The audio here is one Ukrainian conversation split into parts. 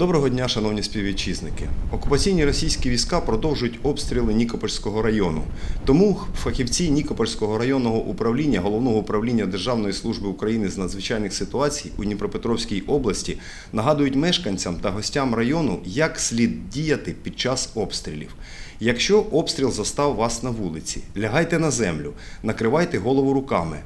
Доброго дня, шановні співвітчизники. Окупаційні російські війська продовжують обстріли Нікопольського району. Тому фахівці Нікопольського районного управління Головного управління Державної служби України з надзвичайних ситуацій у Дніпропетровській області нагадують мешканцям та гостям району, як слід діяти під час обстрілів. Якщо обстріл застав вас на вулиці, лягайте на землю, накривайте голову руками.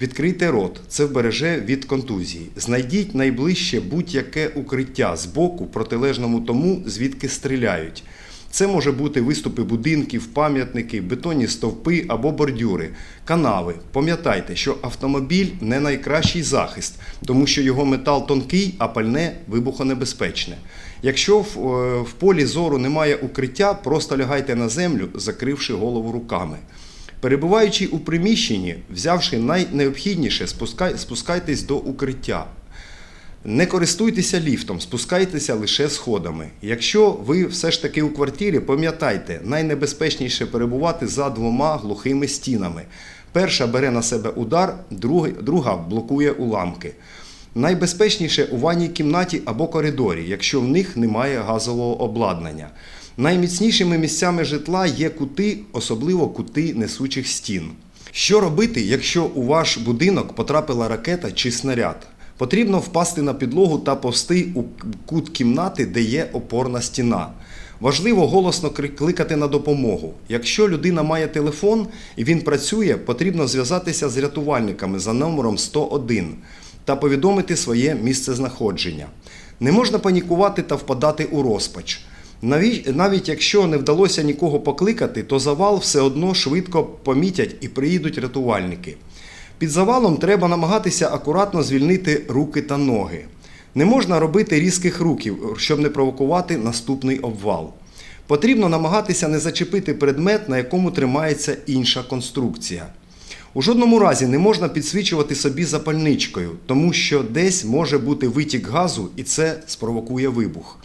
Відкрийте рот, це вбереже від контузії. Знайдіть найближче будь-яке укриття з боку, протилежному тому, звідки стріляють. Це може бути виступи будинків, пам'ятники, бетонні стовпи або бордюри, канави. Пам'ятайте, що автомобіль не найкращий захист, тому що його метал тонкий, а пальне вибухонебезпечне. Якщо в, е, полі зору немає укриття, просто лягайте на землю, закривши голову руками. Перебуваючи у приміщенні, взявши найнеобхідніше, спускай, спускайтесь до укриття. Не користуйтеся ліфтом, спускайтеся лише сходами. Якщо ви все ж таки у квартирі, пам'ятайте, найнебезпечніше перебувати за двома глухими стінами. Перша бере на себе удар, друга блокує уламки. Найбезпечніше у ванній кімнаті або коридорі, якщо в них немає газового обладнання. Найміцнішими місцями житла є кути, особливо кути несучих стін. Що робити, якщо у ваш будинок потрапила ракета чи снаряд? Потрібно впасти на підлогу та повсти у кут кімнати, де є опорна стіна. Важливо голосно кликати на допомогу. Якщо людина має телефон і він працює, потрібно зв'язатися з рятувальниками за номером 101 та повідомити своє місце знаходження. Не можна панікувати та впадати у розпач. Наві- Навіть якщо не вдалося нікого покликати, то завал все одно швидко помітять і приїдуть рятувальники. Під завалом треба намагатися акуратно звільнити руки та ноги. Не можна робити різких рухів, щоб не провокувати наступний обвал. Потрібно намагатися не зачепити предмет, на якому тримається інша конструкція. У жодному разі не можна підсвічувати собі запальничкою, тому що десь може бути витік газу і це спровокує вибух.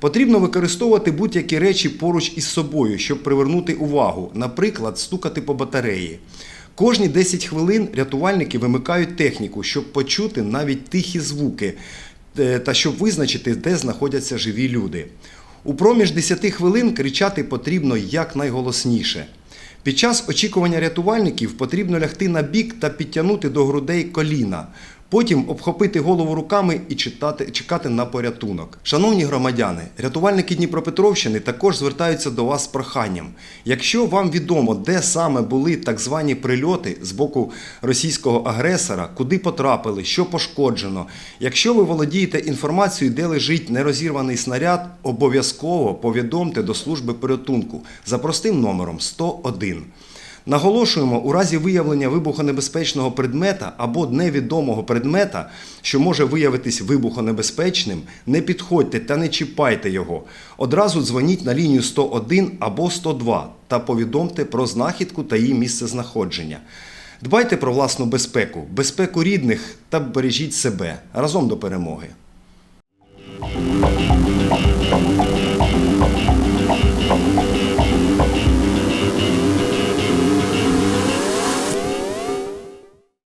Потрібно використовувати будь-які речі поруч із собою, щоб привернути увагу, наприклад, стукати по батареї. Кожні 10 хвилин рятувальники вимикають техніку, щоб почути навіть тихі звуки е, та щоб визначити, де знаходяться живі люди. У проміж 10 хвилин кричати потрібно якнайголосніше. Під час очікування рятувальників потрібно лягти на бік та підтягнути до грудей коліна. Потім обхопити голову руками і читати, чекати на порятунок. Шановні громадяни, рятувальники Дніпропетровщини також звертаються до вас з проханням. Якщо вам відомо, де саме були так звані прильоти з боку російського агресора, куди потрапили, що пошкоджено, якщо ви володієте інформацією, де лежить нерозірваний снаряд, обов'язково повідомте до служби порятунку за простим номером 101. Наголошуємо, у разі виявлення вибухонебезпечного предмета або невідомого предмета, що може виявитись вибухонебезпечним, не підходьте та не чіпайте його. Одразу дзвоніть на лінію 101 або 102 та повідомте про знахідку та її місце знаходження. Дбайте про власну безпеку, безпеку рідних та бережіть себе разом до перемоги.